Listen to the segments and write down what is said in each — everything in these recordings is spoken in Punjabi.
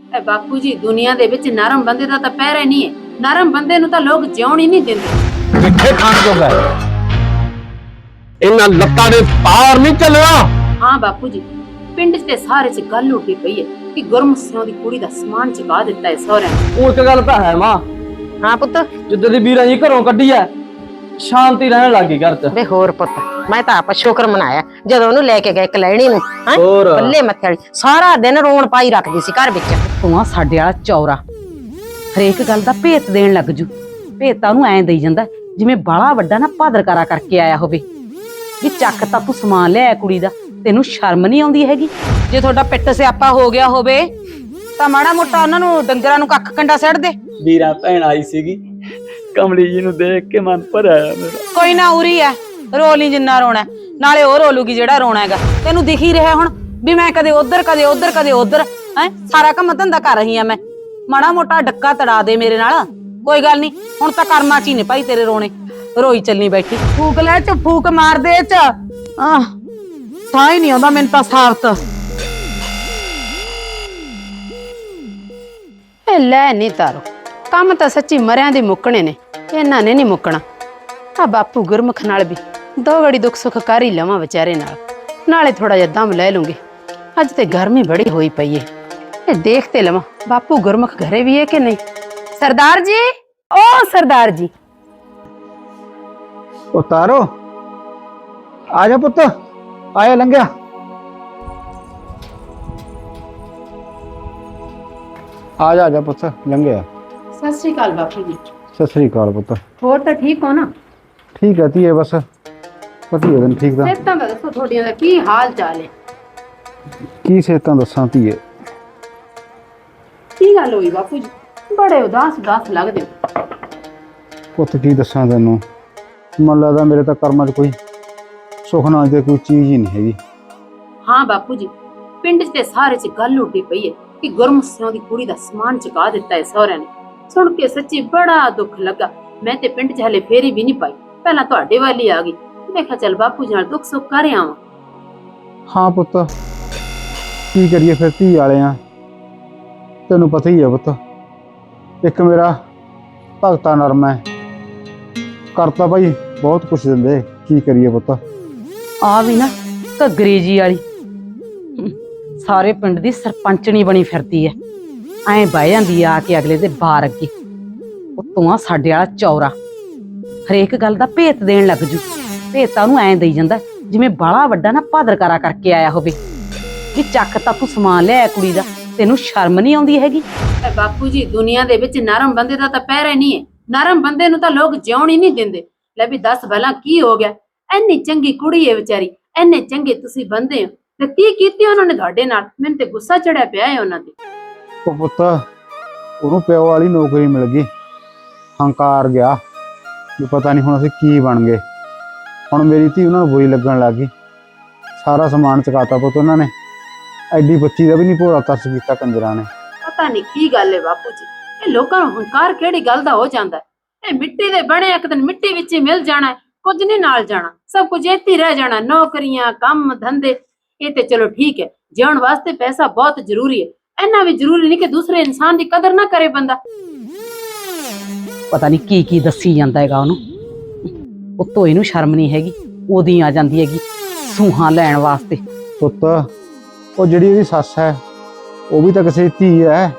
ਇਹ ਬਾਪੂ ਜੀ ਦੁਨੀਆ ਦੇ ਵਿੱਚ ਨਰਮ ਬੰਦੇ ਦਾ ਤਾਂ ਪਹਿਰਾ ਹੀ ਨਹੀਂ ਹੈ। ਨਰਮ ਬੰਦੇ ਨੂੰ ਤਾਂ ਲੋਕ ਜਿਉਣ ਹੀ ਨਹੀਂ ਦਿੰਦੇ। ਕਿੱਥੇ ਖਾਣ ਜੋਗਾ ਹੈ। ਇਹਨਾਂ ਲੱਤਾਂ ਦੇ ਪਾਰ ਨਹੀਂ ਚੱਲਣਾ। ਹਾਂ ਬਾਪੂ ਜੀ ਪਿੰਡ 'ਚ ਤੇ ਸਾਰੇ 'ਚ ਗੱਲ ਉੱਠੀ ਪਈ ਹੈ ਕਿ ਗੁਰਮੁਖ ਸਿੰਘ ਦੀ ਕੁੜੀ ਦਾ ਸਮਾਨ ਚੁਕਾ ਦਿੱਤਾ ਹੈ ਸਹੁਰਿਆਂ ਨੇ। ਉਹ ਇੱਕ ਗੱਲ ਤਾਂ ਹੈ ਮਾਂ। ਹਾਂ ਪੁੱਤ। ਜਿੱਦਾਂ ਦੀ ਵੀਰਾਂ ਜੀ ਘਰੋਂ ਕੱਢੀ ਐ ਸ਼ਾਂਤੀ ਰਹਿਣ ਲੱਗੀ ਘਰ 'ਚ। ਵੇ ਹੋਰ ਪੁੱਤ ਮੈਂ ਤਾਂ ਆਪ ਸ਼ੁਕਰ ਮਨਾਇਆ ਜਦੋਂ ਉਹਨੂੰ ਲੈ ਕੇ ਗਏ ਕਲੈਣੀ ਨੂੰ ਹੈਂ? ਹੋਰ। ਬੱਲੇ ਮੱਥੇ ਵਾਲੀ। ਸਾਰਾ ਦਿਨ ਰੋਣ ਪਾਈ ਰੱਖਦੀ ਸੀ ਘਰ ਵਿੱਚ। ਤੂੰ ਆ ਸਾਡੇ ਵਾਲਾ ਚੌਰਾ। ਹਰੇਕ ਗੱਲ ਦਾ ਭੇਤ ਦੇਣ ਲੱਗ ਜੂ। ਭੇਤ ਤਾਂ ਉਹਨੂੰ ਐਂ ਦੇਈ ਜਾਂਦਾ ਜਿਵੇਂ ਬਾਲਾ ਵੱਡਾ ਨਾ ਭਾਦਰਕਾਰਾ ਕਰਕੇ ਆਇਆ ਹੋਵੇ। ਵੀ ਚੱਕ ਤਾਂ ਤੂੰ ਸਮਾਨ ਲਿਆਇਆ ਕੁੜੀ ਦਾ ਤੈਨੂੰ ਸ਼ਰਮ ਨਹੀਂ ਆਉਂਦੀ ਹੈਗੀ? ਜੇ ਤੁਹਾਡਾ ਪਿੱਟ ਸਿਆਪਾ ਹੋ ਗਿਆ ਹੋਵੇ ਤਾਂ ਮਾੜਾ ਮੋਟਾ ਉਹਨਾਂ ਨੂੰ ਡੰਗਰਾਂ ਨੂੰ ਕੱਖ ਕੰਡਾ ਸੱਟ ਦੇ। ਵੀਰਾਂ ਭੈਣ ਆਈ ਸੀਗੀ। ਕਮਲੀ ਜੀ ਨੂੰ ਦੇਖ ਕੇ ਮਨ ਭਰਿਆ ਮੇਰਾ। ਕੋਈ ਨਾ ਉਰੀ ਐ ਰੋ ਲਈ ਜਿੰਨਾ ਰੋਣਾ ਹੈ। ਨਾਲੇ ਉਹ ਰੋਲੂਗੀ ਜਿਹੜਾ ਰੋਣਾ ਹੈਗਾ। ਤੈਨੂੰ ਦਿਖ ਹੀ ਰਿਹਾ ਹੁਣ ਵੀ ਮੈਂ ਕਦੇ ਉਧਰ ਕਦੇ ਉਧਰ ਕਦੇ ਉਧਰ ਹੈ? ਸਾਰਾ ਕੰਮ ਧੰਦਾ ਕਰ ਰਹੀ ਆ ਮੈਂ। ਮਾੜਾ ਮੋਟਾ ਡੱਕਾ ਤੜਾ ਦੇ ਮੇਰੇ ਨਾਲ। ਕੋਈ ਗੱਲ ਨਹੀਂ ਹੁਣ ਤਾਂ ਕਰਮਾਂ ਚ ਹੀ ਨੇ ਭਾਈ ਤੇਰੇ ਰੋਣੇ। ਰੋਈ ਚੱਲਣੀ ਬੈਠੀ। ਫੂਕ ਲੈ ਚ ਫੂਕ ਮਾਰ ਦੇ ਚ। ਆਹ ਸਾਹ ਹੀ ਨਹੀਂ ਆਉਂਦਾ ਮੈਨੂੰ ਤਾਂ ਸਾਫਤ ਇਹ ਲੈ ਨਹੀਂ ਤਾਰੋ। ਕੰਮ ਤਾਂ ਸੱਚੀ ਮਰਿਆਂ ਦੇ ਮੁੱਕਣੇ ਨੇ। ਇਹਨਾਂ ਨੇ ਨਹੀਂ ਮੁੱਕਣਾ। ਆ ਬਾਪੂ ਗੁਰਮੁਖ ਨਾਲ ਵੀ ਦੋ ਘੜੀ ਦੁੱਖ ਸੁੱਖ ਕਰ ਹੀ ਲਵਾਂ ਵਿਚਾਰੇ ਨਾਲ। ਨਾਲੇ ਥੋੜਾ ਜਿਹਾ ਦਮ ਲੈ ਲੂੰਗੀ। ਅੱਜ ਤੇ ਗਰਮੀ ਬੜੀ ਹੋਈ ਪਈ ਏ। ਇਹ ਦੇਖ ਤੇ ਲਵਾਂ ਬਾਪੂ ਗੁਰਮੁਖ ਘਰੇ ਵੀ ਹੈ ਕਿ ਨਹੀਂ? ਸਰਦਾਰ ਜੀ? ਓ ਸਰਦਾਰ ਜੀ। ਉਤਾਰੋ ਆ ਜਾ ਪੁੱਤ ਆਇਆ ਲੰਘਿਆ। ਆ ਜਾ ਆ ਜਾ ਪੁੱਤ ਲੰਘਿਆ। ਸਤਿ ਸ਼੍ਰੀ ਅਕਾਲ ਬਾਪੂ ਜੀ। ਸਤਿ ਸ੍ਰੀ ਅਕਾਲ ਪੁੱਤ। ਹੋਰ ਤਾਂ ਠੀਕ ਹੋ ਨਾ? ਠੀਕ ਹੈ ਧੀਏ ਬਸ। ਪਤੀ ਹੈ ਤੈਨੂੰ ਠੀਕ ਦਾ ਸਿਹਤਾਂ ਦਾ ਦੱਸੋ ਤੁਹਾਡੀਆਂ ਦਾ ਕੀ ਹਾਲ ਚਾਲ ਹੈ? ਕੀ ਸਿਹਤਾਂ ਦੱਸਾਂ ਧੀਏ? ਕੀ ਗੱਲ ਹੋਈ ਬਾਪੂ ਜੀ? ਬੜੇ ਉਦਾਸ ਉਦਾਸ ਲੱਗਦੇ ਹੋ। ਪੁੱਤ ਕੀ ਦੱਸਾਂ ਤੈਨੂੰ? ਮਨ ਲੱਗਦਾ ਮੇਰੇ ਤਾਂ ਕਰਮਾਂ 'ਚ ਕੋਈ ਸੁੱਖ ਨਾਲ ਦੀ ਕੋਈ ਚੀਜ਼ ਹੀ ਨਹੀਂ ਹੈਗੀ। ਹਾਂ ਬਾਪੂ ਜੀ ਪਿੰਡ 'ਚ ਤੇ ਸਾਰੇ 'ਚ ਗੱਲ ਉੱਡੀ ਪਈ ਹੈ ਕਿ ਗੁਰਮੁਖ ਸਿੰਘ ਦੀ ਕੁੜੀ ਦਾ ਸਮਾਨ ਚੁਕਾ ਦਿੱਤਾ ਹੈ ਸਹੁਰਿਆਂ ਨੇ। ਸੁਣ ਕੇ ਸੱਚੀ ਬੜਾ ਦੁੱਖ ਲੱਗਾ। ਮੈਂ ਤੇ ਪਿੰਡ 'ਚ ਹਲੇ ਫੇਰੀ ਵੀ ਨਹੀਂ ਪਾਈ। ਪਹਿਲਾਂ ਤੁਹਾਡੇ ਵੱਲ ਹੀ ਆ ਗਈ। ਮੈਂ ਕਿਹਾ ਚੱਲ ਬਾਪੂ ਜੀ ਨਾਲ ਦੁੱਖ ਸੁੱਖ ਕਰ ਆਵਾਂ। ਹਾਂ ਪੁੱਤ। ਕੀ ਕਰੀਏ ਫਿਰ ਧੀ ਵਾਲੇ ਆ। ਤੈਨੂੰ ਪਤਾ ਹੀ ਹੈ ਪੁੱਤ। ਇੱਕ ਮੇਰਾ ਭਗਤਾ ਨਰਮ ਹੈ। ਕਰਤਾ ਭਾਈ ਬਹੁਤ ਕੁਛ ਦਿੰਦੇ। ਕੀ ਕਰੀਏ ਪੁੱਤ। ਆ ਵੀ ਨਾ ਘੱਗਰੀ ਜੀ ਵਾਲੀ। ਸਾਰੇ ਪਿੰਡ ਦੀ ਸਰਪੰਚਣੀ ਬਣੀ ਫਿਰਦੀ ਐ ਐਂ ਬਹਿ ਜਾਂਦੀ ਆ ਕੇ ਅਗਲੇ ਦੇ ਬਾਰ ਅੱਗੇ। ਉਹ ਆ ਸਾਡੇ ਵਾਲਾ ਚੌਰਾ। ਹਰੇਕ ਗੱਲ ਦਾ ਭੇਤ ਦੇਣ ਲੱਗ ਜੂ। ਭੇਤ ਉਹਨੂੰ ਐਂ ਦੇਈ ਜਾਂਦਾ, ਜਿਵੇਂ ਬਾਲਾ ਵੱਡਾ ਨਾ ਭਾਦਰਕਾਰਾ ਕਰਕੇ ਆਇਆ ਹੋਵੇ। ਵੀ ਚੱਕ ਤਾਂ ਤੂੰ ਸਮਾਨ ਲਿਆਇਆ ਕੁੜੀ ਦਾ, ਤੈਨੂੰ ਸ਼ਰਮ ਨਹੀਂ ਆਉਂਦੀ ਹੈਗੀ? ਇਹ ਬਾਪੂ ਜੀ, ਦੁਨੀਆ ਦੇ ਵਿੱਚ ਨਰਮ ਬੰਦੇ ਦਾ ਤਾਂ ਪਹਿਰਾ ਹੀ ਨਹੀਂ ਹੈ। ਨਰਮ ਬੰਦੇ ਨੂੰ ਤਾਂ ਲੋਕ ਜਿਉਣ ਹੀ ਨਹੀਂ ਦਿੰਦੇ। ਲੈ ਵੀ ਦੱਸ ਭਲਾ ਕੀ ਹੋ ਗਿਆ? ਐਨੀ ਚੰਗੀ ਕੁੜੀ ਹੈ ਵਿਚਾਰੀ ਐਨੇ ਚੰਗੇ ਤੁਸੀਂ ਬੰਦੇ ਹੋ। ਤੇ ਕੀ ਕੀਤੀ ਉਹਨਾਂ ਨੇ ਤੁਹਾਡੇ ਨਾਲ? ਮੈਨੂੰ ਤੇ ਗੁੱਸਾ ਚੜਿਆ ਪਿਆ ਹੈ ਉਹਨਾਂ ਤੇ। ਉਹ ਪੁੱਤ, ਉਹਨੂੰ ਪਿਓ ਵਾਲੀ ਨੌਕਰੀ ਮਿਲ ਗਈ। ਹੰਕਾਰ ਗਿਆ ਵੀ ਪਤਾ ਨਹੀਂ ਹੁਣ ਅਸੀਂ ਕੀ ਬਣ ਗਏ। ਹੁਣ ਮੇਰੀ ਧੀ ਉਹਨਾਂ ਨੂੰ ਬੁਰੀ ਲੱਗਣ ਲੱਗ ਸਾਰਾ ਸਮਾਨ ਚਕਾਤਾ ਪੁੱਤ ਉਹਨਾਂ ਨੇ। ਐਡੀ ਬੱਚੀ ਦਾ ਵੀ ਨਹੀਂ ਭੋਲਾ ਤਰਸ ਕੀਤਾ ਕੰਜਰਾਂ ਨੇ। ਪਤਾ ਨਹੀਂ ਕੀ ਗੱਲ ਹੈ ਬਾਪੂ ਜੀ। ਇਹ ਲੋਕਾਂ ਨੂੰ ਹੰਕਾਰ ਕਿਹੜੀ ਗੱਲ ਦਾ ਹੋ ਜਾਂਦਾ ਇਹ ਮਿੱਟੀ ਦੇ ਬਣੇ ਇੱਕ ਦਿਨ ਮਿੱਟੀ ਵਿੱਚ ਹੀ ਮਿਲ ਜਾਣਾ ਹੈ ਕੁਝ ਨਹੀਂ ਨਾਲ ਜਾਣਾ। ਸਭ ਕੁਝ ਇੱਥੇ ਰਹਿ ਜਾਣਾ। ਨੌਕਰੀਆਂ, ਕੰਮ, ਧੰਦੇ। ਇਹ ਤੇ ਚਲੋ ਠੀਕ ਹੈ ਜਿਉਣ ਵਾਸਤੇ ਪੈਸਾ ਬਹੁਤ ਜ਼ਰੂਰੀ ਹੈ ਇੰਨਾ ਵੀ ਜ਼ਰੂਰੀ ਨਹੀਂ ਕਿ ਦੂਸਰੇ ਇਨਸਾਨ ਦੀ ਕਦਰ ਨਾ ਕਰੇ ਬੰਦਾ। ਪਤਾ ਨਹੀਂ ਕੀ ਕੀ ਦੱਸੀ ਜਾਂਦਾ ਹੈਗਾ ਉਹਨੂੰ। ਉੱਤੋਂ ਇਹਨੂੰ ਸ਼ਰਮ ਨਹੀਂ ਹੈਗੀ ਉਹਦੀ ਆ ਜਾਂਦੀ ਹੈਗੀ ਸੂਹਾਂ ਲੈਣ ਵਾਸਤੇ। ਪੁੱਤ ਉਹ ਜਿਹੜੀ ਉਹਦੀ ਸੱਸ ਹੈ ਉਹ ਵੀ ਤਾਂ ਕਿਸੇ ਦੀ ਧੀ ਹੈ।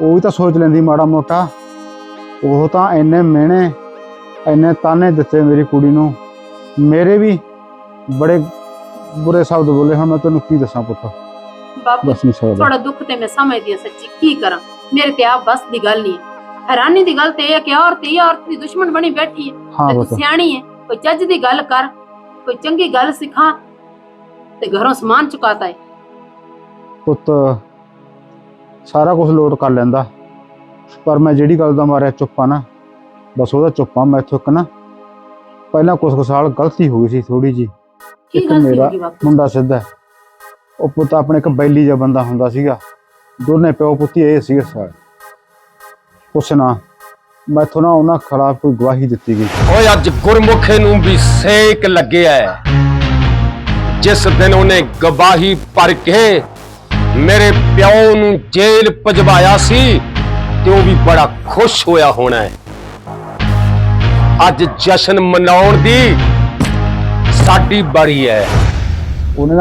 ਉਹ ਵੀ ਤਾਂ ਸੋਚ ਲੈਂਦੀ ਮਾੜਾ ਮੋਟਾ। ਉਹ ਤਾਂ ਇੰਨੇ ਮਿਹਣੇ ਇੰਨੇ ਤਾਨੇ ਦਿੱਤੇ ਮੇਰੀ ਕੁੜੀ ਨੂੰ। ਮੇਰੇ ਵੀ ਬੜੇ ਬੁਰੇ ਸ਼ਬਦ ਬੋਲੇ ਹੁਣ ਮੈਂ ਤੈਨੂੰ ਕੀ ਦੱਸਾਂ ਪੁੱਤ? ਬਾਪੂ ਦੱਸ ਨਹੀਂ ਸਕਦਾ ਥੋੜਾ ਦੁੱਖ ਤੇ ਮੈਂ ਸਮਝਦੀ ਹਾਂ ਸੱਚੀ ਕੀ ਕਰਾਂ? ਮੇਰੇ ਤੇ ਆਪ ਬਸ ਦੀ ਗੱਲ ਨਹੀਂ ਹੈ। ਹੈਰਾਨੀ ਦੀ ਗੱਲ ਤੇ ਇਹ ਹੈ ਕਿ ਔਰਤ ਹੀ ਔਰਤ ਦੀ ਦੁਸ਼ਮਣ ਬਣੀ ਬੈਠੀ ਹੈ। ਹਾਂ ਤੇ ਪੁੱਤ ਤੂੰ ਸਿਆਣੀ ਹੈ ਕੋਈ ਚੱਜ ਦੀ ਗੱਲ ਕਰ ਕੋਈ ਚੰਗੀ ਗੱਲ ਸਿਖਾ ਤੇ ਘਰੋਂ ਸਮਾਨ ਚੁਕਾਤਾ ਹੈ। ਪੁੱਤ ਸਾਰਾ ਕੁਝ ਲੋਟ ਕਰ ਲੈਂਦਾ। ਪਰ ਮੈਂ ਜਿਹੜੀ ਗੱਲ ਦਾ ਮਾਰਿਆ ਚੁੱਪਾ ਨਾ ਬਸ ਉਹਦਾ ਚੁੱਪਾ ਮੈਂ ਇੱਥੋਂ ਇੱਕ ਨਾ ਪਹਿਲਾਂ ਕੁਝ ਕੁ ਸਾਲ ਗਲਤੀ ਹੋ ਗਈ ਸੀ ਥੋੜੀ ਜੀ ਕੀ ਇੱਕ ਗੱਲ ਸੀ ਮੇਰਾ ਬਾਪੂ? ਮੁੰਡਾ ਸਿੱਧਾ ਹੈ। ਉਹ ਪੁੱਤ ਆਪਣੇ ਇੱਕ ਬੈਲੀ ਜਿਹਾ ਬੰਦਾ ਹੁੰਦਾ ਸੀਗਾ। ਦੋਨੇ ਪਿਓ ਪੁੱਤੀ ਇਹ ਸੀਗੇ ਸਾਲ ਉਸ ਨਾ ਮੈਥੋਂ ਨਾ ਉਹਨਾਂ ਖਿਲਾਫ ਕੋਈ ਗਵਾਹੀ ਦਿੱਤੀ ਗਈ। ਓਏ ਅੱਜ ਗੁਰਮੁਖੇ ਨੂੰ ਵੀ ਸੇਕ ਲੱਗਿਆ ਹੈ। ਜਿਸ ਦਿਨ ਉਹਨੇ ਗਵਾਹੀ ਭਰ ਕੇ ਮੇਰੇ ਪਿਓ ਨੂੰ ਜੇਲ੍ਹ ਭਜਵਾਇਆ ਸੀ ਤੇ ਉਹ ਵੀ ਬੜਾ ਖੁਸ਼ ਹੋਇਆ ਹੋਣਾ ਹੈ ਅੱਜ ਜਸ਼ਨ ਮਨਾਉਣ ਦੀ ਸਾਡੀ ਬਾਰੀ ਹੈ ਉਹਨੇ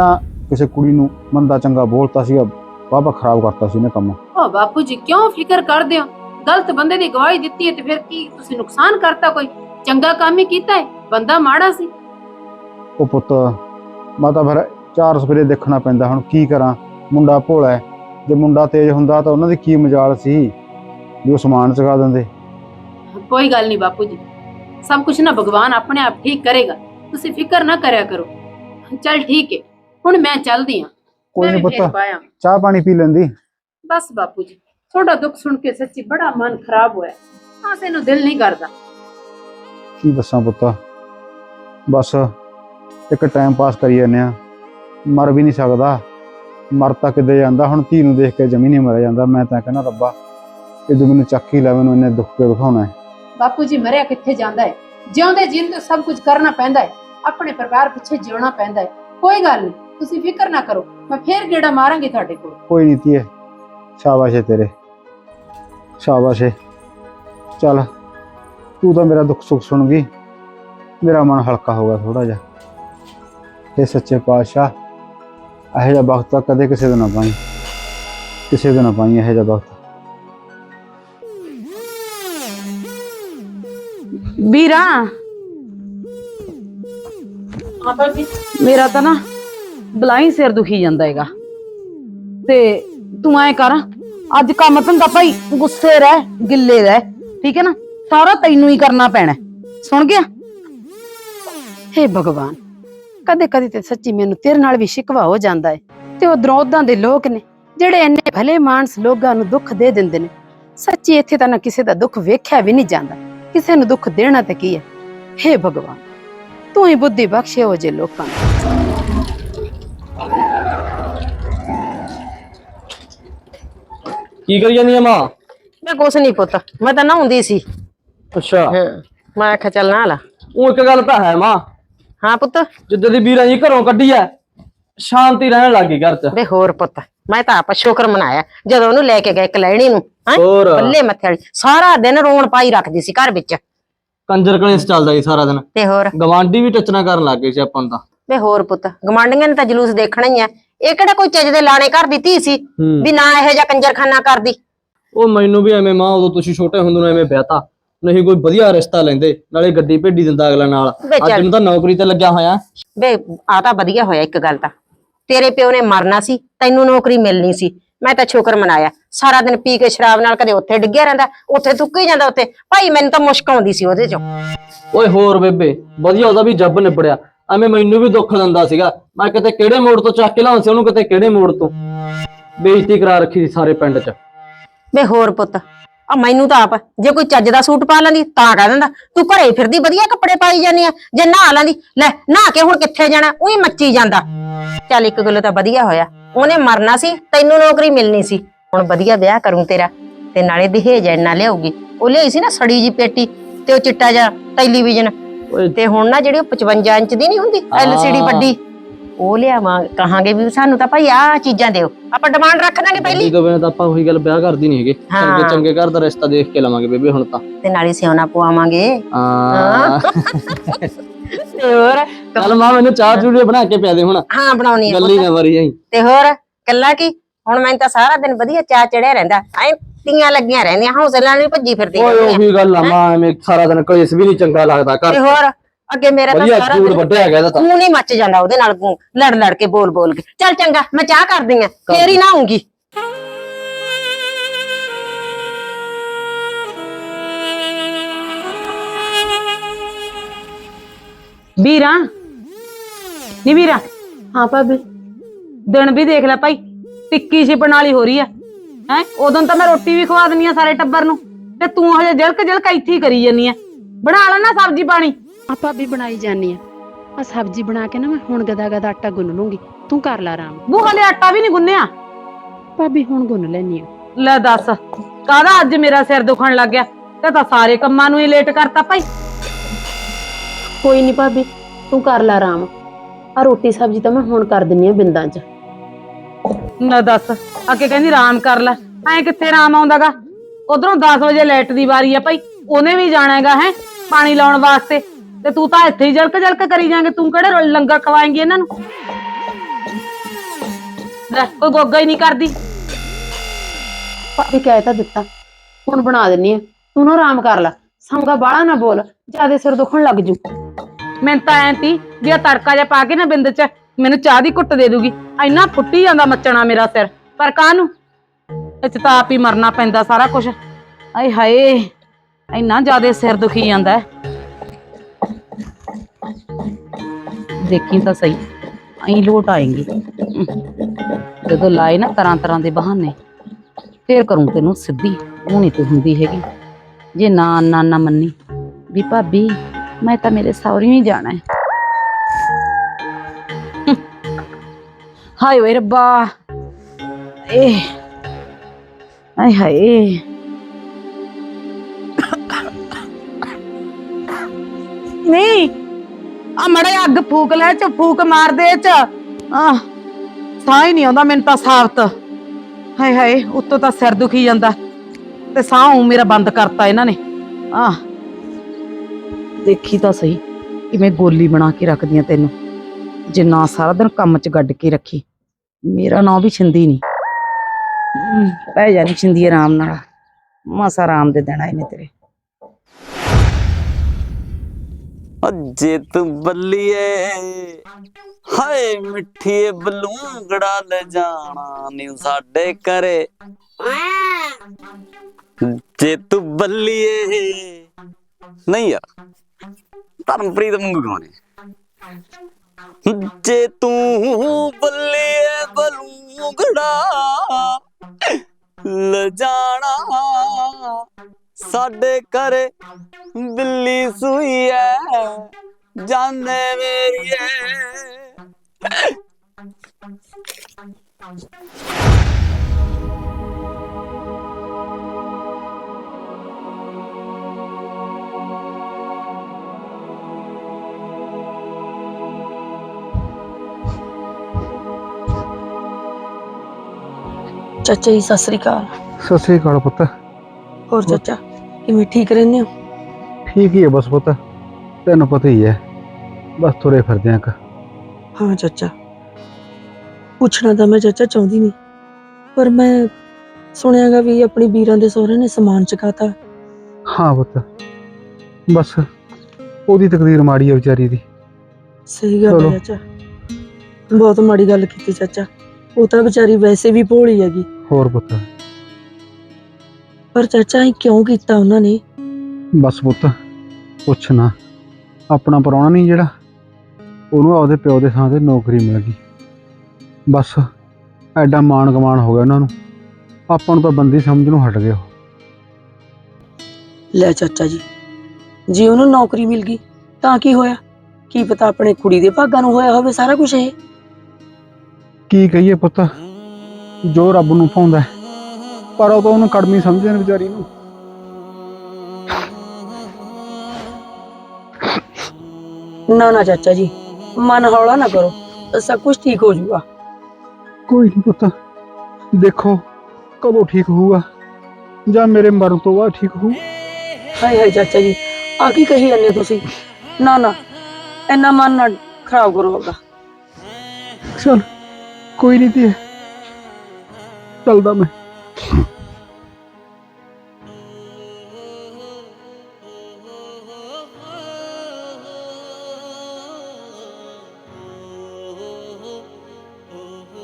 ਕਿਸੇ ਕੁੜੀ ਨੂੰ ਮੰਦਾ ਚੰਗਾ ਬੋਲਤਾ ਸੀਗਾ ਬਾਬਾ ਖਰਾਬ ਕਰਤਾ ਸੀ ਨੇ ਕੰਮ। ਓ ਬਾਪੂ ਜੀ ਕਿਉਂ ਫਿਕਰ ਕਰਦੇ ਹੋ? ਗਲਤ ਬੰਦੇ ਦੀ ਗਵਾਹੀ ਦਿੱਤੀ ਹੈ ਤੇ ਫਿਰ ਕੀ ਤੁਸੀਂ ਨੁਕਸਾਨ ਕਰਤਾ ਕੋਈ? ਚੰਗਾ ਕੰਮ ਹੀ ਕੀਤਾ ਹੈ ਬੰਦਾ ਮਾੜਾ ਸੀ। ਉਹ ਪੁੱਤ ਮੈਂ ਤਾਂ ਫਿਰ ਚਾਰ ਸਵੇਰੇ ਦੇਖਣਾ ਪੈਂਦਾ ਹੁਣ ਕੀ ਕਰਾਂ? ਮੁੰਡਾ ਭੋਲਾ ਹੈ ਜੇ ਮੁੰਡਾ ਤੇਜ਼ ਹੁੰਦਾ ਤਾਂ ਉਹਨਾਂ ਦੀ ਕੀ ਮਜਾਲ ਸੀ? ਵੀ ਉਹ ਸਮਾਨ ਚਗਾ ਦਿੰਦੇ। ਕੋਈ ਗੱਲ ਨਹੀਂ ਬਾਪੂ ਜੀ। ਸਭ ਕੁਝ ਨਾ ਭਗਵਾਨ ਆਪਣੇ ਆਪ ਠੀਕ ਕਰੇਗਾ। ਤੁਸੀਂ ਫਿਕਰ ਨਾ ਕਰਿਆ ਕਰੋ। ਚਲ ਠੀਕ ਹੈ। ਹੁਣ ਮੈਂ ਚੱਲਦੀ ਹਾਂ ਕੋਈ ਫਿਰ ਪੁੱਤ ਚਾਹ ਪਾਣੀ ਪੀ ਲੈਂਦੀ। ਬਸ ਬਾਪੂ ਜੀ ਤੁਹਾਡਾ ਦੁੱਖ ਸੁਣ ਕੇ ਸੱਚੀ ਬੜਾ ਮਨ ਖਰਾਬ ਹੋਇਆ। ਆਸੇ ਨੂੰ ਦਿਲ ਨਹੀਂ ਕਰਦਾ। ਕੀ ਦੱਸਾਂ ਪੁੱਤ ਬਸ ਇੱਕ ਟਾਈਮ ਪਾਸ ਕਰੀ ਜਾਂਦੇ ਆ। ਮਰ ਵੀ ਨਹੀਂ ਸਕਦਾ। ਮਰ ਤਾਂ ਕਿੱਦੇ ਜਾਂਦਾ ਹੁਣ ਧੀ ਨੂੰ ਦੇਖ ਕੇ ਜਮੀ ਨਹੀਂ ਮਰਿਆ ਜਾਂਦਾ। ਮੈਂ ਤਾਂ ਕਹਿੰਦਾ ਰੱਬਾ ਇਹ ਜੋ ਮੈਨੂੰ ਚੱਕ ਹੀ ਲੈ ਮੈਨੂੰ ਇੰਨੇ ਦੁੱਖ ਕੇ ਦਿਖਾਉਣਾ ਹੈ? ਬਾਪੂ ਜੀ ਮਰਿਆ ਕਿੱਥੇ ਜਾਂਦਾ ਹੈ? ਜਿਉਂਦੇ ਜਿੰਦ ਸਭ ਕੁਝ ਕਰਨਾ ਪੈਂਦਾ ਹੈ। ਆਪਣੇ ਪਰਿਵਾਰ ਪਿੱਛੇ ਜਿਉਣਾ ਪੈਂਦਾ ਹੈ। ਕੋਈ ਗੱਲ ਨਹੀਂ ਤੁਸੀਂ ਫਿਕਰ ਨਾ ਕਰੋ ਮੈਂ ਫੇਰ ਗੇੜਾ ਮਾਰਾਂਗੀ ਤੁਹਾਡੇ ਕੋਲ। ਕੋਈ ਨਹੀਂ ਧੀਏ ਸ਼ਾਬਾਸ਼ ਏ ਤੇਰੇ। ਸ਼ਾਬਾਸ਼ ਏ। ਚੱਲ ਤੂੰ ਤਾਂ ਮੇਰਾ ਦੁੱਖ ਸੁੱਖ ਸੁਣ ਗਈ। ਮੇਰਾ ਮਨ ਹਲਕਾ ਹੋ ਗਿਆ ਥੋੜਾ ਜਿਹਾ। ਇਹ ਸੱਚੇ ਪਾਤਸ਼ਾਹ ਇਹੋ ਜਿਹਾ ਵਕਤ ਤਾਂ ਕਦੇ ਕਿਸੇ ਦਾ ਨਾ ਪਾਈ। ਕਿਸੇ ਦਾ ਨਾ ਪਾਈ ਇਹੋ ਜਿਹਾ ਵਕਤ। ਵੀਰਾ। ਮਾਤਾ ਜੀ ਮੇਰਾ ਤਾਂ ਨਾ ਬਲਾਈ ਸਿਰ ਦੁਖੀ ਜਾਂਦਾ ਹੈਗਾ। ਤੇ ਤੂੰ ਐ ਕਰ, ਅੱਜ ਕੰਮ ਧੰਦਾ ਭਾਈ, ਗੁੱਸੇ ਰਹਿ, ਗਿੱਲੇ ਰਹਿ, ਠੀਕ ਹੈ ਨਾ? ਸਾਰਾ ਤੈਨੂੰ ਹੀ ਕਰਨਾ ਪੈਣਾ। ਸੁਣ ਗਿਆ? ਹੇ ਭਗਵਾਨ ਕਦੇ ਕਦੇ ਤੇ ਸੱਚੀ ਮੈਨੂੰ ਤੇਰੇ ਨਾਲ ਵੀ ਸ਼ਿਕਵਾ ਹੋ ਜਾਂਦਾ ਹੈ। ਤੇ ਉਧਰੋਂ ਉਦਾਂ ਦੇ ਲੋਕ ਨੇ, ਜਿਹੜੇ ਇੰਨੇ ਭਲੇ ਮਾਨਸ ਲੋਕਾਂ ਨੂੰ ਦੁੱਖ ਦੇ ਦਿੰਦੇ ਨੇ। ਸੱਚੀ ਇੱਥੇ ਤਾਂ ਨਾ ਕਿਸੇ ਦਾ ਦੁੱਖ ਵੇਖਿਆ ਵੀ ਨਹੀਂ ਜਾਂਦਾ। ਕਿਸੇ ਨੂੰ ਦੁੱਖ ਦੇਣਾ ਤੇ ਕੀ ਹੈ? ਹੇ ਭਗਵਾਨ, ਤੂੰ ਹੀ ਬੁੱਧੀ ਬਖਸ਼ੇ ਹੋ ਜੇ ਲੋਕਾਂ ਨੂੰ। ਕੀ ਕਰੀ ਜਾਂਦੀ ਆ ਮਾਂ? ਮੈਂ ਕੁਛ ਨਹੀਂ ਪੁੱਤ ਮੈਂ ਤਾਂ ਨਹਾਉਂਦੀ ਸੀ। ਅੱਛਾ। ਹਾਂ ਮੈਂ ਆਖਿਆ ਚੱਲ ਨਹਾ ਲਾ। ਉਹ ਇੱਕ ਗੱਲ ਤਾਂ ਹੈ ਮਾਂ। ਹਾਂ ਪੁੱਤ। ਜਿੱਦਾਂ ਦੀ ਵੀਰਾਂ ਜੀ ਘਰੋਂ ਕੱਢੀ ਐ ਸ਼ਾਂਤੀ ਰਹਿਣ ਲੱਗੀ ਘਰ 'ਚ। ਵੇ ਹੋਰ ਪੁੱਤ ਮੈਂ ਤਾਂ ਆਪ ਸ਼ੁਕਰ ਮਨਾਇਆ ਜਦੋਂ ਉਹਨੂੰ ਲੈ ਕੇ ਗਏ ਕਲੈਣੀ ਨੂੰ ਹੈਂ ਹੋਰ। ਬੱਲੇ ਮੱਥੇ ਵਾਲੀ। ਸਾਰਾ ਦਿਨ ਰੋਣ ਪਾਈ ਰੱਖਦੀ ਸੀ ਘਰ ਵਿੱਚ। ਕੰਜਰ ਕਲੇਸ ਚੱਲਦਾ ਸੀ ਸਾਰਾ ਦਿਨ। ਤੇ ਹੋਰ? ਗਵਾਂਢੀ ਵੀ ਟੱਚਣਾ ਕਰਨ ਲੱਗ ਗਏ ਸੀ ਆਪਾਂ ਨੂੰ ਤਾਂ। ਵੇ ਹੋਰ ਪੁੱਤ ਗਮਾਂਡੀਆਂ ਨੇ ਤਾਂ ਜਲੂਸ ਦੇਖਣਾ ਹੀ ਆ ਇਹ ਕਿਹੜਾ ਕੋਈ ਚੱਜ ਦੇ ਲਾਣੇ ਘਰ ਦੀ ਧੀ ਸੀ। ਵੀ ਨਾ ਇਹੋ ਜਿਹਾ ਕੰਜਰਖਾਨਾ ਕਰਦੀ। ਉਹ ਮੈਨੂੰ ਵੀ ਐਵੇਂ ਮਾਂ ਉਦੋਂ ਤੁਸੀਂ ਛੋਟੇ ਹੁੰਦੇ ਨੂੰ ਐਵੇਂ ਵਿਆਹਤਾ ਨਹੀਂ ਕੋਈ ਵਧੀਆ ਰਿਸ਼ਤਾ ਲੈਂਦੇ ਨਾਲੇ ਗੱਡੀ ਭੇਡੀ ਦਿੰਦਾ ਅਗਲਾ ਨਾਲ। ਵੇ ਅੱਜ ਚੱਲ। ਨੂੰ ਤਾਂ ਨੌਕਰੀ ਤੇ ਲੱਗਿਆ ਹੋਇਆ। ਵੇ ਆ ਤਾਂ ਵਧੀਆ ਹੋਇਆ ਇੱਕ ਗੱਲ ਤਾਂ। ਤੇਰੇ ਪਿਓ ਨੇ ਮਰਨਾ ਸੀ ਤੈਨੂੰ ਨੌਕਰੀ ਮਿਲਣੀ ਸੀ। ਮੈਂ ਤਾਂ ਸ਼ੁਕਰ ਮਨਾਇਆ। ਸਾਰਾ ਦਿਨ ਪੀ ਕੇ ਸ਼ਰਾਬ ਨਾਲ ਕਦੇ ਉੱਥੇ ਡਿੱਗਿਆ ਰਹਿੰਦਾ ਉੱਥੇ ਤੁੱਕੀ ਜਾਂਦਾ ਉੱਥੇ। ਭਾਈ ਮੈਨੂੰ ਤਾਂ ਮੁਸ਼ਕ ਆਉਂਦੀ ਸੀ ਉਹਦੇ ਚੋਂ। ਓਏ ਹੋਰ ਬੇਬੇ ਵਧੀਆ ਉਹਦਾ ਵੀ ਜੱਬ ਨਿਬੜਿਆ। ਐਵੇਂ ਮੈਨੂੰ ਵੀ ਦੁੱਖ ਦਿੰਦਾ ਸੀਗਾ। ਮੈਂ ਕਿਤੇ ਕਿਹੜੇ ਮੋੜ ਤੋਂ ਚੱਕ ਕੇ ਲਾਉਂ ਸੀ, ਉਹਨੂੰ ਕਿਤੇ ਕਿਹੜੇ ਮੋੜ ਤੋਂ? ਬੇਇੱਜ਼ਤੀ ਕਰਾ ਰੱਖੀ ਸੀ ਸਾਰੇ ਪਿੰਡ 'ਚ। ਵੇ ਹੋਰ ਪੁੱਤ ਆ ਮੈਨੂੰ ਤਾਂ ਆਪ, ਜੇ ਕੋਈ ਚੱਜ ਦਾ ਸੂਟ ਪਾ ਲੈਂਦੀ, ਤਾਂ ਕਹਿ ਦਿੰਦਾ, ਤੂੰ ਘਰੇ ਫਿਰਦੀ, ਵਧੀਆ ਕੱਪੜੇ ਪਾਈ ਜਾਂਦੀ ਆ, ਜੇ ਨਹਾ ਲੈਂਦੀ, ਲੈ ਨਹਾ ਕੇ ਹੁਣ ਕਿੱਥੇ ਜਾਣਾ, ਉਹੀ ਮੱਚੀ ਜਾਂਦਾ। ਚੱਲ ਇੱਕ ਗੱਲ ਤਾਂ ਵਧੀਆ ਹੋਇਆ, ਉਹਨੇ ਮਰਨਾ ਸੀ, ਤੈਨੂੰ ਨੌਕਰੀ ਮਿਲਣੀ ਸੀ। ਹੁਣ ਵਧੀਆ ਵਿਆਹ ਕਰੂੰ ਤੇਰਾ, ਤੇ ਨਾਲੇ ਦਹੇਜ ਇੰਨਾ ਲਿਆਉਗੀ ਉਹ ਲਿਆਈ ਸੀ ਨਾ ਸੜੀ ਜੀ ਪੇਟੀ, ਤੇ ਉਹ ਚਿੱਟਾ ਜਿਹਾ ਟੈਲੀਵਿਜ਼ਨ ਓਏ। ਤੇ ਹੁਣ ਨਾ ਜਿਹੜੀ ਉਹ 55 ਇੰਚ ਦੀ ਨਹੀਂ ਹੁੰਦੀ ਐਲਸੀਡੀ। ਵੱਡੀ ਉਹ ਲਿਆਵਾਂ ਕਹਾਂਗੇ ਵੀ ਸਾਨੂੰ ਤਾਂ ਭਾਈ ਆਹ ਚੀਜ਼ਾਂ ਦਿਓ। ਆਪਾਂ ਡਿਮਾਂਡ ਰੱਖ ਦਾਂਗੇ ਪਹਿਲੀ। ਤੋਂ ਬਿਨਾਂ ਤਾਂ ਆਪਾਂ ਉਹੀ ਗੱਲ ਵਿਆਹ ਕਰਦੀ ਨਹੀਂ ਹੈਗੇ। ਚੰਗੇ ਚੰਗੇ ਘਰ ਦਾ ਰਿਸ਼ਤਾ ਦੇਖ ਕੇ ਲਵਾਂਗੇ ਬੇਬੇ ਹੁਣ ਤਾਂ। ਤੇ ਨਾਲੇ ਸਿਉਣਾ ਪਵਾਵਾਂਗੇ। ਹਾਂ। ਤੇ ਹੋਰ? ਚੱਲ ਮਾਂ ਮੈਨੂੰ ਚਾਹ ਚੂੜੀ ਬਣਾ ਕੇ ਪਿਆ ਦੇ ਹੁਣ। ਹਾਂ ਬਣਾਉਣੀ ਆ ਗੱਲੀ। ਨਾ ਮਰੀ ਜਾਈ ਤੇ ਹੋਰ? ਕੱਲਾ ਕੀ? ਹੁਣ ਮੈਨੂੰ ਤਾਂ ਸਾਰਾ ਦਿਨ ਵਧੀਆ ਚਾਹ ਚੜਿਆ ਰਹਿੰਦਾ। ਐ ਤੀਆਂ ਲੱਗੀਆਂ ਰਹਿੰਦੀਆਂ ਹੌਸਲੇ ਨਾਲ ਹੀ ਭੱਜੀ ਫਿਰਦੀ ਓਏ ਰਹਿੰਦੀ ਆ। ਉਹੀ ਗੱਲ ਆ ਮਾਂ ਐਵੇਂ ਸਾਰਾ ਦਿਨ ਕਲੇਸ਼ ਵੀ ਨਹੀਂ ਚੰਗਾ ਲੱਗਦਾ ਤੇ ਘਰ ਹੋਰ ਅੱਗੇ ਮੇਰਾ ਤਾਂ ਵਧੀਆ ਸਾਰਾ ਝੂੜ ਦਿਨ ਵੱਡਿਆ ਗਿਆ ਇਹਦਾ ਤਾਂ। ਖੂਨ ਹੀ ਮੱਚ ਜਾਂਦਾ ਉਹਦੇ ਨਾਲ ਖੂਨ, ਲੜ ਲੜ ਕੇ ਬੋਲ ਬੋਲ ਕੇ। ਚੱਲ ਚੰਗਾ ਮੈਂ ਚਾਹ ਕਰਦੀ ਆ। ਫੇਰ ਹੀ ਨਹਾਉਂਗੀ। ਵੀਰਾ? ਨੀ ਵੀਰਾ? ਹਾਂ ਭਾਬੀ। ਦਿਨ ਵੀ ਦੇਖ ਲੈ ਭਾਈ ਟਿੱਕੀ ਛਿਪਣ ਵਾਲੀ ਹੋ ਰਹੀ ਆ। ਹੈ? ਉਦੋਂ ਤਾਂ ਮੈਂ ਰੋਟੀ ਵੀ ਖਵਾ ਦਿੰਨੀ ਆ ਸਾਰੇ ਟੱਬਰ ਨੂੰ। ਤੇ ਤੂੰ ਹਜੇ ਜਲਕ ਜਲਕ ਇੱਥੇ ਹੀ ਕਰੀ ਜਾਨੀ ਆ ਬਣਾ ਲੈ ਨਾ ਸਬਜ਼ੀ ਪਾਣੀ। ਆ ਭਾਬੀ ਬਣਾਈ ਜਾਨੀ ਆ। ਆ ਸਬਜ਼ੀ ਬਣਾ ਕੇ ਨਾ ਮੈਂ ਹੁਣ ਗਦਾ ਗਦਾ ਆਟਾ ਗੁੰਨ ਲੂੰਗੀ। ਤੂੰ ਕਰ ਲਾ ਆਰਾਮ। ਬੂ ਹਲੇ ਆਟਾ ਵੀ ਨਹੀਂ ਗੁੰਨਿਆ। ਭਾਬੀ ਹੁਣ ਗੁੰਨ ਲੈਣੀ ਆ। ਲੈ ਦੱਸ ਕਾਹਦਾ ਅੱਜ ਮੇਰਾ ਸਿਰ ਦੁਖਣ ਲੱਗ ਗਿਆ? ਤੇ ਤਾਂ ਸਾਰੇ ਕੰਮਾਂ ਨੂੰ ਹੀ ਲੇਟ ਕਰਤਾ ਭਾਈ। ਕੋਈ ਨਹੀਂ ਭਾਬੀ ਤੂੰ ਕਰ ਲੈ ਆਰਾਮ। ਆ ਰੋਟੀ ਸਬਜ਼ੀ ਤਾਂ ਮੈਂ ਹੁਣ ਕਰ ਦਿੰਨੀ ਆ ਬਿੰਦਾਂ 'ਚ। ਨਾ ਦੱਸ ਅੱਗੇ ਕਹਿੰਦੀ ਆਰਾਮ ਕਰ ਲੈ। ਐ ਕਿੱਥੇ ਆਰਾਮ ਆਉਂਦਾਗਾ? ਉਧਰੋਂ 10 ਵਜੇ ਲਾਈਟ ਦੀ ਵਾਰੀ ਆ ਭਾਈ ਉਹਨੇ ਵੀ ਜਾਣਾ ਹੈਗਾ ਹੈ ਪਾਣੀ ਲਾਉਣ ਵਾਸਤੇ। ਤੇ ਤੂੰ ਤਾਂ ਇੱਥੇ ਹੀ ਜਲਕ ਜਲਕ ਕਰੀ ਜਾਏਂਗੇ ਤੂੰ ਕਿਹੜੇ ਲੰਗਰ ਖਵਾਏਂਗੀ ਇਹਨਾਂ ਨੂੰ? ਲੈ ਕੋਈ ਗੋਗਾ ਹੀ ਨਹੀਂ ਕਰਦੀ। ਭਾਬੀ ਕਹਿ ਤਾਂ ਦਿੱਤਾ ਹੁਣ ਬਣਾ ਦਿੰਨੀ ਆ। ਤੂੰ ਨਾ ਆਰਾਮ ਕਰ ਲੈ ਸੰਗਾ ਬਾਹਲਾ ਨਾ ਬੋਲ ਜਿਆਦੇ ਸਿਰ ਦੁਖਣ ਲੱਗ ਜੂ। ਮੈਂ ਤਾਂ ਐਂ ਤੀ ਵੀ ਆ ਤੜਕਾ ਜਿਹਾ ਪਾ ਕੇ ਨਾ ਬਿੰਦ ਚ ਮੈਨੂੰ ਚਾਹ ਦੀ ਘੁੱਟ ਦੇ ਦੂਗੀ। ਇੰਨਾ ਫੁੱਟੀ ਜਾਂਦਾ ਮੱਚਣਾ ਮੇਰਾ ਸਿਰ। ਪਰ ਕਾਹਨੂੰ? ਇੱਥੇ ਤਾਂ ਆਪ ਹੀ ਮਰਨਾ ਪੈਂਦਾ ਸਾਰਾ ਕੁਝ ਆਏ ਹਾਏ, ਇੰਨਾ ਜ਼ਿਆਦਾ ਸਿਰ ਦੁਖੀ ਜਾਂਦਾ। ਹੈ। ਦੇਖੀ ਤਾਂ ਸਹੀ ਅਹੀਂ ਲੋਟ ਆਏਗੀ। ਜਦੋਂ ਲਾਏ ਨਾ ਤਰ੍ਹਾਂ ਤਰ੍ਹਾਂ ਦੇ ਬਹਾਨੇ, ਫੇਰ ਕਰੂੰ ਤੈਨੂੰ ਸਿੱਧੀ ਉਹ ਤੂੰ ਹੁੰਦੀ ਹੈਗੀ। ਜੇ ਨਾ ਨਾ ਨਾ ਮੰਨੀ, ਵੀ ਭਾਬੀ, ਮੈਂ ਤਾਂ ਮੇਰੇ ਸਹੁਰੇ ਹੀ ਜਾਣਾ ਹੈ। ਹਾਏ ਓਏ ਰੱਬਾ। ਏ। ਆਏ ਹਾਏ। ਨਹੀਂ ਆ ਮੜਾ ਅੱਗ ਫੂਕ ਲੈ ਚ, ਫੂਕ ਮਾਰ ਦੇ ਚ। ਆ ਸਾਹ ਹੀ ਨਹੀਂ ਆਉਂਦਾ ਮੈਨੂੰ ਤਾਂ ਸਾਫਤ ਹਾਏ ਹਾਏ, ਉੱਤੋਂ ਤਾਂ ਸਿਰ ਦੁਖੀ ਜਾਂਦਾ। ਤੇ ਸਾਹ ਊਂ ਮੇਰਾ ਬੰਦ ਕਰਤਾ ਇਹਨਾਂ ਨੇ। ਆ ਦੇਖੀ ਤਾਂ ਸਹੀ, ਕਿਵੇਂ ਗੋਲੀ ਬਣਾ ਕੇ ਰੱਖਦੀਆਂ ਤੈਨੂੰ। ਜਿੰਨਾ ਸਾਰਾ ਦਿਨ ਕੰਮ 'ਚ ਗੱਡ ਕੇ ਰੱਖੀ। ਮੇਰਾ ਨਾਂ ਵੀ ਛਿੰਦੀ ਨਹੀਂ। ਪੈ ਜਾਣੀ ਛਿੰਦੀ ਆਰਾਮ ਨਾਲ। ਮਸਾ ਆਰਾਮ ਦੇ ਦੇਣਾ ਇਹਨੇ ਤੇਰੇ। ਜੇ ਤੂੰ ਬੱਲੀਏ। ਹਾਏ ਮਿੱਠੀਏ ਬਲੂੰਗੜਾ ਲੈ ਜਾਣਾ ਨੀ ਸਾਡੇ ਘਰੇ। ਜੇ ਤੂੰ ਬੱਲੀਏ। ਨਹੀਂ ਯਾਰ ਧਰਮਪ੍ਰੀਤ ਵਾਂਗੂ ਗਾਣੇ ਜੇ ਤੂੰ ਬੱਲੇ ਬਲੂੰਗੜਾ ਲੈ ਸਾਡੇ ਘਰੇ ਬਿੱਲੀ ਸੂਈ ਐ ਜਾਣੇ ਮੇਰੀਏ। ਚਾਚਾ ਜੀ ਸਤਿ ਸ੍ਰੀ ਅਕਾਲ। ਸਤਿ ਸ੍ਰੀ ਅਕਾਲ ਪੁੱਤ। ਹੋਰ ਚਾਚਾ ਕਿਵੇਂ ਠੀਕ ਰਹਿੰਦੇ ਹੋ? ਠੀਕ ਹੀ ਹੈ ਬਸ ਪੁੱਤ। ਤੈਨੂੰ ਪਤਾ ਹੀ ਹੈ ਬਸ ਤੁਰੇ ਫਿਰਦੇ ਆਂ ਕ ਹਾਂ ਚਾਚਾ। ਪੁੱਛਣਾ ਤਾਂ ਮੈਂ ਚਾਚਾ ਚਾਹੁੰਦੀ ਨਹੀਂ ਪਰ ਮੈਂ ਸੁਣਿਆਗਾ ਵੀ ਆਪਣੀ ਵੀਰਾਂ ਦੇ ਸਹੁਰੇ ਨੇ ਸਮਾਨ ਚਕਾਤਾ। ਹਾਂ ਪੁੱਤ। ਬਸ ਉਹਦੀ ਤਕਦੀਰ ਮਾੜੀ ਹੈ ਵਿਚਾਰੀ ਦੀ। ਸਹੀ ਗੱਲ ਚਲੋ। ਹੈ ਚਾਚਾ। ਬਹੁਤ ਮਾੜੀ ਗੱਲ ਕੀਤੀ ਚਾਚਾ। ਉਹ ਤਾਂ ਵਿਚਾਰੀ ਵੈਸੇ ਵੀ ਭੋਲੀ ਹੈਗੀ। ਹੋਰ ਪੁੱਤ। ਪਰ ਚਾਚਾ ਇਹ ਕਿਉਂ ਕੀਤਾ ਉਹਨਾਂ ਨੇ? ਬਸ ਪੁੱਤ ਪੁੱਛ ਨਾ। ਆਪਣਾ ਪ੍ਰਾਹੁਣਾ ਨਹੀਂ ਜਿਹੜਾ ਉਹਨੂੰ ਆਪਦੇ ਪਿਓ ਦੇ ਥਾਂ ਤੇ ਨੌਕਰੀ ਮਿਲ ਗਈ। ਬਸ ਐਡਾ ਮਾਣ ਗਮਾਨ ਹੋ ਗਿਆ ਉਹਨਾਂ ਨੂੰ। ਆਪਾਂ ਨੂੰ ਤਾਂ ਬੰਦੀ ਸਮਝਣੋਂ ਹਟ ਗਏ ਉਹ। ਲੈ ਚਾਚਾ ਜੀ ਜੇ ਉਹਨੂੰ ਨੌਕਰੀ ਮਿਲ ਗਈ ਤਾਂ ਕੀ ਹੋਇਆ? ਕੀ ਪਤਾ ਆਪਣੇ ਕੁੜੀ ਦੇ ਭਾਗਾਂ ਨੂੰ ਹੋਇਆ ਹੋਵੇ ਸਾਰਾ ਕੁਝ ਇਹ। ਕੀ ਕਹੀਏ ਪੁੱਤ? ਜੋ ਰੱਬ ਨੂੰ ਪਾਉਂਦਾ ਹੈ। ਪਰ ਉਹ ਤਾਂ ਉਹਨੂੰ ਕੜਮੀ ਸਮਝਦੇ ਨੇ ਵਿਚਾਰੀ ਨੂੰ। ਨਾ ਨਾ ਚਾਚਾ ਜੀ ਮਨ ਹੌਲਾ ਨਾ ਕਰੋ ਸਭ ਕੁਝ ਠੀਕ ਹੋ ਜਾਊਗਾ। ਕੋਈ ਨਹੀਂ ਪੁੱਤ ਦੇਖੋ ਕਦੋਂ ਠੀਕ ਹੋਊਗਾ ਜਾਂ ਮੇਰੇ ਮਰਨ ਤੋਂ ਬਾਅਦ ਠੀਕ ਹੋਊ। ਹਾਏ ਹਾਏ ਚਾਚਾ ਜੀ ਆ ਕੀ ਕਹੀ ਜਾਂਦੇ ਹੋ ਤੁਸੀਂ? ਨਾ ਨਾ ਇੰਨਾ ਮਨ ਨਾ ਖਰਾਬ ਕਰੋ ਆਪਦਾ। ਚਲ ਕੋਈ ਨਹੀਂ ਤੇ ਚੱਲਦਾ ਮੈਂ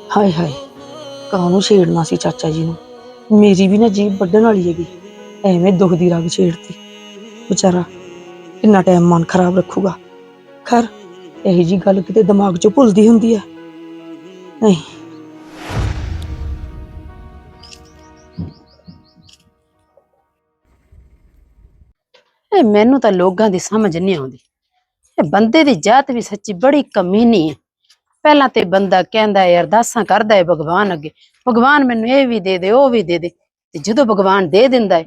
ਹਾਏ ਹਾਏ ਕਾਹਨੂੰ ਛੇੜਨਾ ਸੀ ਚਾਚਾ ਜੀ ਨੂੰ ਮੇਰੀ ਵੀ ਨਾ ਜੀਭ ਵੱਢਣ ਵਾਲੀ ਹੈਗੀ ਐਵੇਂ ਦੁੱਖ ਦੀ ਰਗ ਛੇੜਤੀ ਵਿਚਾਰਾ ਕਿੰਨਾ ਟਾਈਮ ਮਨ ਖਰਾਬ ਰੱਖੂਗਾ ਖੈਰ ਇਹੀ ਜੀ ਗੱਲ ਕਿਤੇ ਦਿਮਾਗ 'ਚੋਂ ਭੁੱਲਦੀ ਹੁੰਦੀ ਹੈ ਨਹੀਂ ਇਹ ਮੈਨੂੰ ਤਾਂ ਲੋਕਾਂ ਦੀ ਸਮਝ ਨਹੀਂ ਆਉਂਦੀ। ਇਹ ਬੰਦੇ ਦੀ ਜਾਤ ਵੀ ਸੱਚੀ ਬੜੀ ਕਮੀਨੀ ਹੈ। ਪਹਿਲਾਂ ਤੇ ਬੰਦਾ ਕਹਿੰਦਾ ਹੈ, ਅਰਦਾਸਾਂ ਕਰਦਾ ਹੈ ਭਗਵਾਨ ਅੱਗੇ। ਭਗਵਾਨ ਮੈਨੂੰ ਇਹ ਵੀ ਦੇ ਦੇ, ਉਹ ਵੀ ਦੇ ਦੇ। ਤੇ ਜਦੋਂ ਭਗਵਾਨ ਦੇ ਦਿੰਦਾ ਹੈ,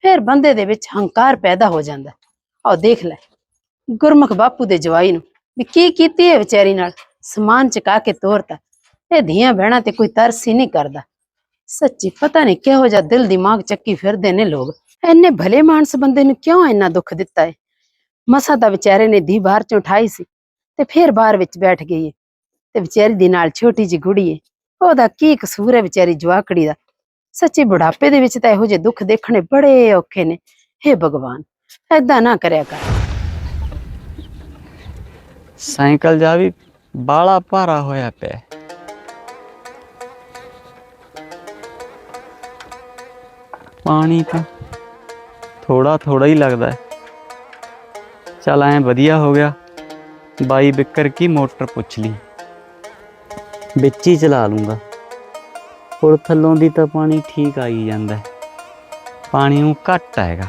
ਫਿਰ ਬੰਦੇ ਦੇ ਵਿੱਚ ਹੰਕਾਰ ਪੈਦਾ ਹੋ ਜਾਂਦਾ ਹੈ। ਆਹ ਦੇਖ ਲੈ, ਗੁਰਮੁਖ ਬਾਪੂ ਦੇ ਜਵਾਈ ਨੂੰ ਵੀ ਕੀ ਕੀਤੀ ਹੈ ਵਿਚਾਰੀ ਨਾਲ? ਸਮਾਨ ਚਕਾ ਕੇ ਤੋਰਤਾ। ਇਹ ਧੀਆਂ ਬਹਿਣਾ ਤੇ ਕੋਈ ਤਰਸ ਹੀ ਨਹੀਂ ਕਰਦਾ। ਸੱਚੀ ਪਤਾ ਨਹੀਂ ਕਿਹੋ ਜਿਹਾ ਦਿਲ ਦਿਮਾਗ ਚੱਕੀ ਫਿਰਦੇ ਨੇ ਲੋਕ। ਐਨੇ ਭਲੇ ਮਾਨਸ ਬੰਦੇ ਨੂੰ ਕਿਉਂ ਇੰਨਾ ਦੁੱਖ ਦਿੱਤਾ ਹੈ ਮਸਾ ਦਾ ਵਿਚਾਰੇ ਨੇ ਧੀ ਬਾਹਰ ਚੋਂ ਉਠਾਈ ਸੀ ਤੇ ਫਿਰ ਬਾਹਰ ਵਿੱਚ ਬੈਠ ਗਈ ਹੈ ਤੇ ਵਿਚਾਰੀ ਦੀ ਨਾਲ ਛੋਟੀ ਜਿਹੀ ਗੁੜੀ ਹੈ ਉਹਦਾ ਕੀ ਕਸੂਰ ਹੈ ਵਿਚਾਰੀ ਜਵਾਕੜੀ ਦਾ? ਸੱਚੀ ਬੁਢਾਪੇ ਦੇ ਵਿੱਚ ਤਾਂ ਇਹੋ ਜਿਹੇ ਦੁੱਖ ਦੇਖਣੇ ਬੜੇ ਔਖੇ ਨੇ। ਹੇ ਭਗਵਾਨ ਐਦਾਂ ਨਾ ਕਰਿਆ ਕਰ। ਸਾਈਕਲ ਜਾ ਵੀ ਬਾਲਾ ਭਾਰਾ ਹੋਇਆ ਪਿਆ। ਪਾਣੀ ਤਾਂ ਥੋੜਾ ਥੋੜਾ ਹੀ ਲੱਗਦਾ ਹੈ। ਚਲ ਐ ਵਧੀਆ ਹੋ ਗਿਆ। ਬਾਈ ਬਿੱਕਰ ਕੀ ਮੋਟਰ ਪੁੱਛ ਲਈ। ਵਿੱਚ ਹੀ ਚਲਾ ਲੂੰਗਾ। ਪੁਲ ਥੱਲੋਂ ਦੀ ਤਾਂ ਪਾਣੀ ਠੀਕ ਆਈ ਜਾਂਦਾ ਹੈ। ਪਾਣੀ ਨੂੰ ਘੱਟ ਆਏਗਾ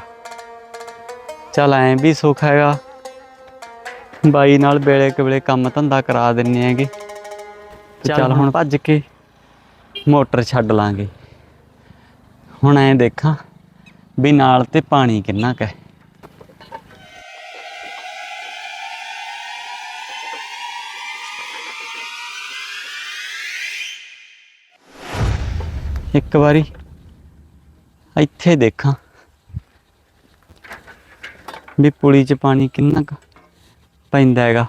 ਚਲ ਐ ਵੀ ਸੁੱਖ ਹੈਗਾ। ਬਾਈ ਨਾਲ ਵੇਲੇ ਕਵੇਲੇ ਕੰਮ ਧੰਦਾ ਕਰਾ ਦਿੰਨੇ ਹੈਗੇ। ਚੱਲ ਹੁਣ ਭੱਜ ਕੇ ਮੋਟਰ ਛੱਡ ਲਾਂਗੇ। ਹੁਣ ਐਂ ਦੇਖਾਂ ਵੀ ਨਾਲ ਤੇ ਪਾਣੀ ਕਿੰਨਾ ਕੁ ਹੈ। ਇੱਕ ਵਾਰੀ ਇੱਥੇ ਦੇਖਾਂ ਵੀ ਪੁਲੀ 'ਚ ਪਾਣੀ ਕਿੰਨਾ ਕੁ ਪੈਂਦਾ ਹੈਗਾ।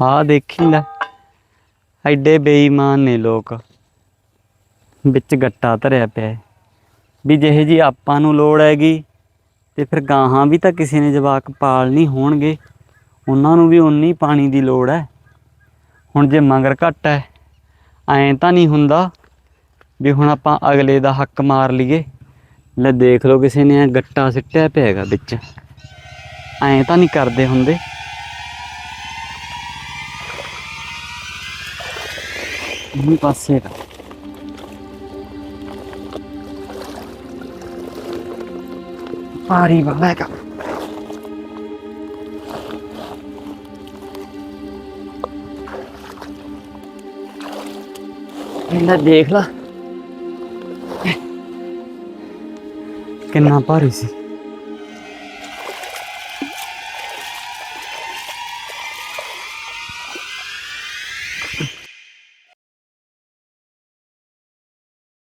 ਆ ਦੇਖੀ ਲੈ। ਐਡੇ ਬੇਈਮਾਨ ਨੇ ਲੋਕ। ਵਿੱਚ ਗੱਟਾ ਧਰਿਆ ਪਿਆ ਹੈ। ਵੀ ਜਿਹੇ ਜੀ ਆਪਾਂ ਨੂੰ ਲੋੜ ਹੈਗੀ, ਤੇ ਫਿਰ ਗਾਹਾਂ ਵੀ ਤਾਂ ਕਿਸੇ ਨੇ ਜਵਾਕ ਪਾਲ ਨਹੀਂ ਹੋਣਗੇ। ਉਹਨਾਂ ਨੂੰ ਵੀ ਉਨੀ ਪਾਣੀ ਦੀ ਲੋੜ ਹੈ। ਹੁਣ ਜੇ ਮੰਗਰ ਘੱਟ ਹੈ, ਐਂ ਤਾਂ ਨਹੀਂ ਹੁੰਦਾ ਵੀ ਹੁਣ ਆਪਾਂ ਅਗਲੇ ਦਾ ਹੱਕ ਮਾਰ ਲਈਏ। ਲੈ ਦੇਖ ਲਓ ਕਿਸੇ ਨੇ ਐਂ ਗੱਟਾ ਸਿੱਟਿਆ ਪਿਆ ਹੈਗਾ ਵਿੱਚ। ਐਂ ਤਾਂ ਨਹੀਂ ਕਰਦੇ ਹੁੰਦੇ। ਇਹ ਪਾਸੇ ਦਾ ਪਾਰੀ ਵਾਲਾ ਹੈਗਾ ਇਹਲਾ ਦੇਖ ਲਾ ਕਿੰਨਾ ਭਾਰੀ ਸੀ